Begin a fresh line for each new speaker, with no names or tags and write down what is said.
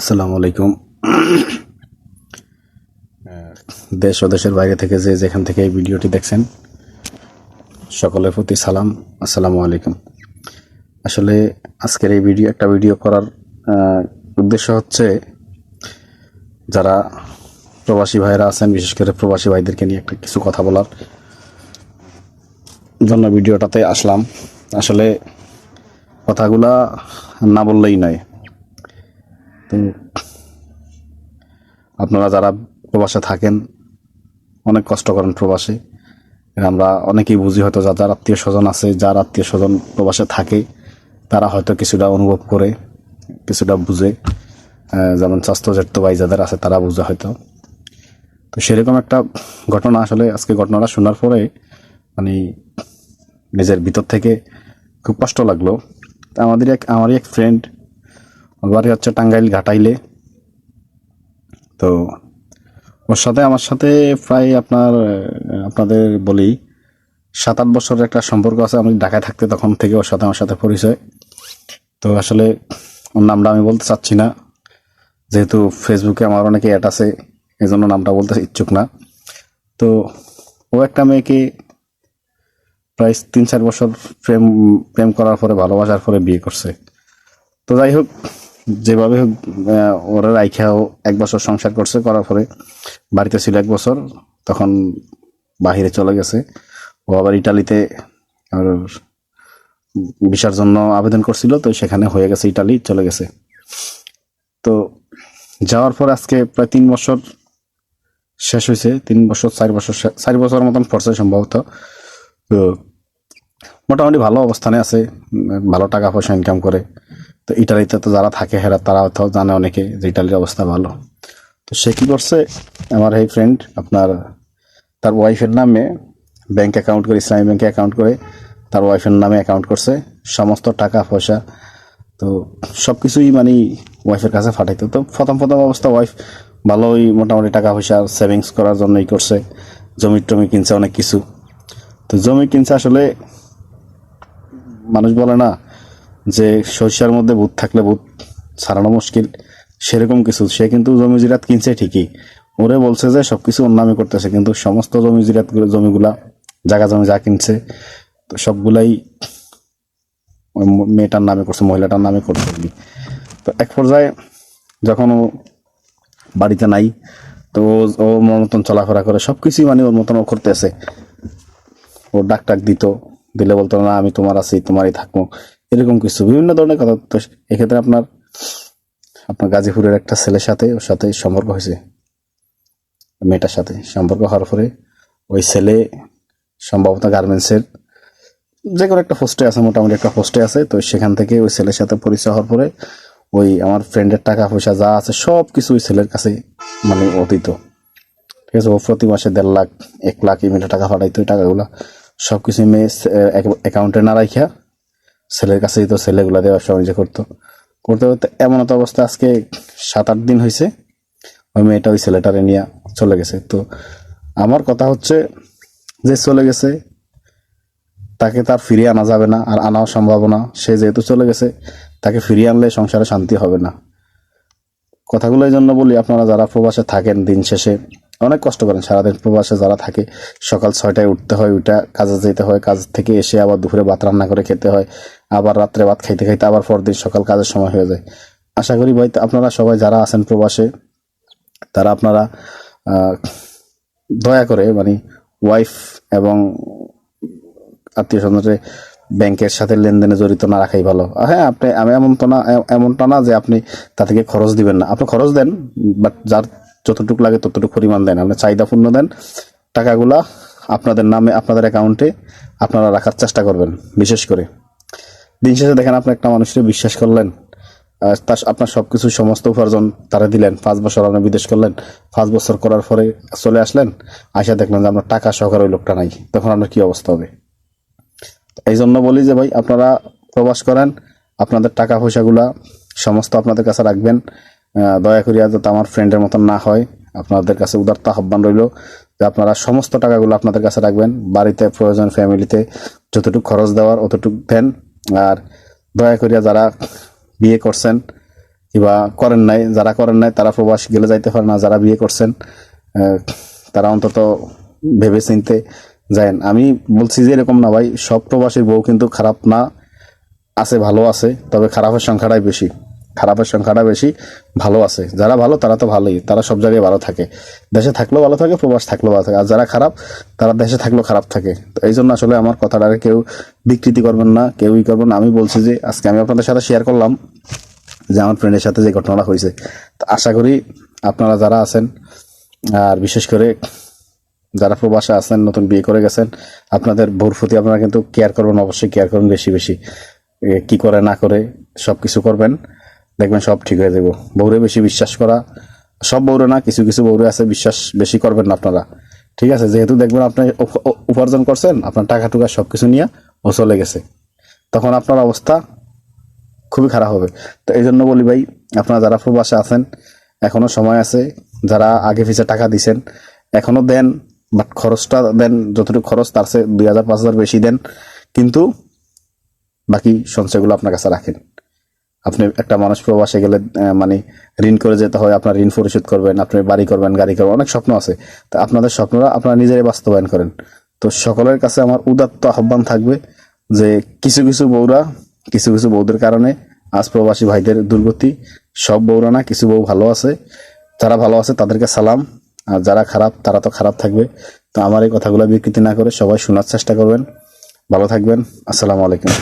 আসসালামু আলাইকুম। দেশ ও দেশের বাইরে থেকে যে যেখান থেকে এই ভিডিওটি দেখছেন, সকলের প্রতি সালাম, আসসালামু আলাইকুম। আসলে আজকের এই ভিডিও, একটা ভিডিও করার উদ্দেশ্য হচ্ছে যারা প্রবাসী ভাইরা আছেন, বিশেষ করে প্রবাসী ভাইদেরকে নিয়ে একটা কিছু কথা বলার জন্য ভিডিওটাতে আসলাম। আসলে কথাগুলা না বললেই নয়। তো আপনারা যারা প্রবাসে থাকেন, অনেক কষ্ট করেন প্রবাসে। আমরা অনেকেই বুঝি হয়তো যা যার আত্মীয় স্বজন আছে, যার আত্মীয় স্বজন প্রবাসে থাকে, তারা হয়তো কিছুটা অনুভব করে, কিছুটা বুঝে। যেমন স্বাস্থ্য ভাই যাদের আছে, তারা বুঝে হয়তো। তো সেরকম একটা ঘটনা আসলে আজকে ঘটনাটা শোনার পরে মানে নিজের ভিতর থেকে খুব কষ্ট লাগল। আমাদের এক, আমারই এক ফ্রেন্ড ওর বাড়ি হচ্ছে টাঙ্গাইল ঘাটাইলে। তো ওর সাথে আমার সাথে প্রায় আপনার, আপনাদের বলি সাত আট বছরের একটা সম্পর্ক আছে। আমি ঢাকায় থাকতে তখন থেকে ওর সাথে আমার সাথে পরিচয়। তো আসলে ওর নামটা আমি বলতে চাচ্ছি না। যেহেতু ফেসবুকে আমার অনেকে অ্যাড আছে এই জন্য নামটা বলতে ইচ্ছুক না। তো ও একটা মেয়েকে প্রায় তিন চার বছর প্রেম প্রেম করার পরে, ভালোবাসার পরে বিয়ে করছে। তো যাই হোক যেভাবে ওরা রাইখাও এক বছর সংসার করছে, করার পরে বাড়িতে ছিল এক বছর, তখন বাহিরে চলে গেছে। ও আবার ইটালিতে আর জন্য আবেদন করছিল, তো সেখানে হয়ে গেছে ইটালি, চলে গেছে। তো যাওয়ার পর আজকে প্রায় তিন বছর শেষ হয়েছে, তিন বছর, চার বছর চার বছর মতন পড়ছে সম্ভবত। তো মোটামুটি ভালো অবস্থানে আছে ভালো টাকা পয়সা ইনকাম করে। তো ইটালিতে তো যারা থাকে, হেরা তারা তো জানে অনেকে যে ইটালির অবস্থা ভালো। তো সে কী করছে, আমার এই ফ্রেন্ড আপনার, তার ওয়াইফের নামে ব্যাংক অ্যাকাউন্ট করে, ইসলামী ব্যাংকে অ্যাকাউন্ট করে, তার ওয়াইফের নামে অ্যাকাউন্ট করছে, সমস্ত টাকা, পয়সা। তো সব কিছুই মানে ওয়াইফের কাছে ফাটাইতো। তো প্রথম প্রথম অবস্থা ওয়াইফ ভালোই মোটামুটি টাকা, পয়সা সেভিংস করার জন্যই করছে, জমি টমি কিনছে, অনেক কিছু। তো জমি কিনছে আসলে, মানুষ বলে না যে সরিষার মধ্যে ভূত থাকলে ভূত ছাড়ানো মুশকিল, সেরকম কিছু। সে কিন্তু জমি জিরাত কিনছে ঠিকই। ওরে বলছে যে সবকিছু ওর নামে করতেছে, কিন্তু সমস্ত জমি জিরাত জমিগুলা, জায়গা জমি যা কিনছে, তো সবগুলাই মেয়েটার নামে করছে, মহিলাটার নামে করছে তো এক পর্যায়ে যখন ও বাড়িতে নাই, তো ও- ওর মতন চলাফেরা করে সব কিছুই মানে ওর মতন ও করতেছে। ও ডাক টাক দিত, দিলে বলতো, না, আমি তোমার আছি, তোমারই থাকব। এরকম কিছু, বিভিন্ন ধরনের কথা। তো এক্ষেত্রে আপনার আপনার গাজীপুরের একটা ছেলের সাথে, ওর সাথে সম্পর্ক হয়েছে। মেয়েটার সাথে সম্পর্ক হওয়ার পরে ওই ছেলে সম্ভবত গার্মেন্টসের যে কোনো একটা পোস্টে আছে, মোটামুটি একটা পোস্টে আছে। তো সেখান থেকে ওই ছেলের সাথে পরিচয় হওয়ার পরে ওই আমার ফ্রেন্ডের টাকা পয়সা যা আছে সব কিছু ওই ছেলের কাছে মানে দিত ঠিক আছে, ও প্রতি মাসে দেড় লাখ, এক লাখ ইমেলে টাকা পাঠাইতো ওই টাকাগুলা সব কিছু মেয়ে অ্যাকাউন্টে না রাখিয়া ছেলের কাছেই তো ছেলেগুলা দিয়ে ব্যবসা বাণিজ্য করতো। করতে করতে এমন একটা অবস্থা আজকে সাত আট দিন হয়েছে ওই মেয়েটা ওই ছেলেটারে নিয়ে চলে গেছে। তো আমার কথা হচ্ছে যে চলে গেছে, তাকে তার ফিরিয়ে আনা যাবে না আর আনাও সম্ভব না। সে যেহেতু চলে গেছে, তাকে ফিরিয়ে আনলে সংসারে শান্তি হবে না। কথাগুলো এই জন্য বলি, আপনারা যারা প্রবাসে থাকেন দিন শেষে অনেক কষ্ট করেন। সারাদিন প্রবাসে যারা থাকে, সকাল ছয়টায় উঠতে হয়, উঠা কাজে যেতে হয়, কাজ থেকে এসে আবার দুপুরে ভাত রান্না করে খেতে হয়, আবার রাত্রে ভাত খাইতে খাইতে আবার পরদিন সকাল কাজের সময় হয়ে যায়। আশা করি ভাই, আপনারা সবাই যারা আছেন প্রবাসে, তারা আপনারা দয়া করে মানে ওয়াইফ এবং আত্মীয় স্বজনরে ব্যাংকের সাথে লেনদেনে জড়িত না রাখাই ভালো। হ্যাঁ আপনি, আমি এমন তো না, এমনটা না যে আপনি তা থেকে খরচ দিবেন না। আপনি খরচ দেন বাট যার যতটুকু লাগে ততটুকু পরিমাণ দেন। আপনি চাহিদা পূর্ণ দেন, টাকাগুলা আপনাদের নামে, আপনাদের অ্যাকাউন্টে আপনারা রাখার চেষ্টা করবেন, বিশেষ করে। দিন শেষে দেখেন আপনি একটা মানুষকে বিশ্বাস করলেন তার আপনার সবকিছু সমস্ত উপার্জন তারা দিলেন, পাঁচ বছর আপনি বিদেশ করলেন, পাঁচ বছর করার পরে চলে আসলেন আসা দেখলেন যে আপনার টাকা সহকারে ওই লোকটা নাই, তখন আপনার কি অবস্থা হবে? এই জন্য বলি যে ভাই, আপনারা প্রবাস করেন, আপনাদের টাকা পয়সাগুলা সমস্ত আপনাদের কাছে রাখবেন দয়া করিয়া যাতে আমার ফ্রেন্ডের মতন না হয়, আপনাদের কাছে উদারত আহ্বান রইল যে আপনারা সমস্ত টাকাগুলো আপনাদের কাছে রাখবেন, বাড়িতে, প্রয়োজন ফ্যামিলিতে যতটুকু খরচ দেওয়ার অতটুকু দেন। আর দয়া করিয়া যারা বিয়ে করছেন কিংবা করেন নাই, যারা করেন নাই, তারা প্রবাস গেলে যাইতে পারে না, যারা বিয়ে করছেন তারা অন্তত ভেবে চিনতে যায়েন। আমি বলছি যে এরকম না ভাই, সব প্রবাসীর বউ কিন্তু খারাপ না, আছে ভালো আছে, তবে খারাপের সংখ্যাটাই বেশি। খারাপের সংখ্যাটা বেশি ভালো আছে। যারা ভালো, তারা তো ভালোই। তারা সব জায়গায় ভালো থাকে। দেশে থাকলেও ভালো থাকে, প্রবাস থাকলেও ভালো থাকে। আর যারা খারাপ, তারা দেশে থাকলেও খারাপ থাকে। তো এই জন্য আসলে আমার কথাটাকে কেউ বিকৃতি করবেন না কেউই করবেন না। আমি বলছি যে, আজকে আমি আপনাদের সাথে শেয়ার করলাম যে আমার ফ্রেন্ডের সাথে যে ঘটনাটা হয়েছে। তো আশা করি আপনারা যারা আছেন, আর বিশেষ করে যারা প্রবাসে আছেন, নতুন বিয়ে করে গেছেন, আপনাদের বউর প্রতি আপনারা কিন্তু কেয়ার করবেন, অবশ্যই কেয়ার করবেন বেশি বেশি। কি করে, না করে সব কিছু করবেন। দেখবেন সব ঠিক হয়ে যাব। বউরে বেশি বিশ্বাস করা, সব বউরে না, কিছু কিছু বউরে আছে বিশ্বাস বেশি করবেন না আপনারা। ঠিক আছে, যেহেতু দেখবেন আপনি উপ- উপার্জন করছেন, আপনার টাকা টুকা সব কিছু নিয়ে ও চলে গেছে। তখন আপনার অবস্থা খুবই খারাপ হবে। তো এই জন্য বলি ভাই, আপনারা যারা প্রবাসে আছেন, এখনও সময় আছে, যারা আগে পিছে টাকা দিছেন, এখনও দেন, বাট খরচটা দেন, যতটুকু খরচ তার চেয়ে দুই হাজার, পাঁচ হাজার বেশি দেন। কিন্তু বাকি সঞ্চয়গুলো আপনার কাছে রাখেন। আপনি একটা মানুষ প্রবাসে গেলে মানে ঋণ করে যেতে হয়, আপনার ঋণ পরিশোধ করবেন, আপনি বাড়ি করবেন, গাড়ি করবেন, অনেক স্বপ্ন আছে। তো আপনাদের স্বপ্নরা আপনারা নিজেরাই বাস্তবায়ন করেন। তো সকলের কাছে আমার উদাত্ত আহ্বান থাকবে যে কিছু কিছু বউরা, কিছু কিছু বউদের কারণে আজ প্রবাসী ভাইদের দুর্গতি, সব বউরা না, কিছু বউ ভালো আছে, যারা ভালো আছে তাদেরকে সালাম, আর যারা খারাপ তারা তো খারাপ থাকবে। তো আমার এই কথাগুলো বিকৃতি না করে সবাই শোনার চেষ্টা করবেন। ভালো থাকবেন। আসসালামু আলাইকুম।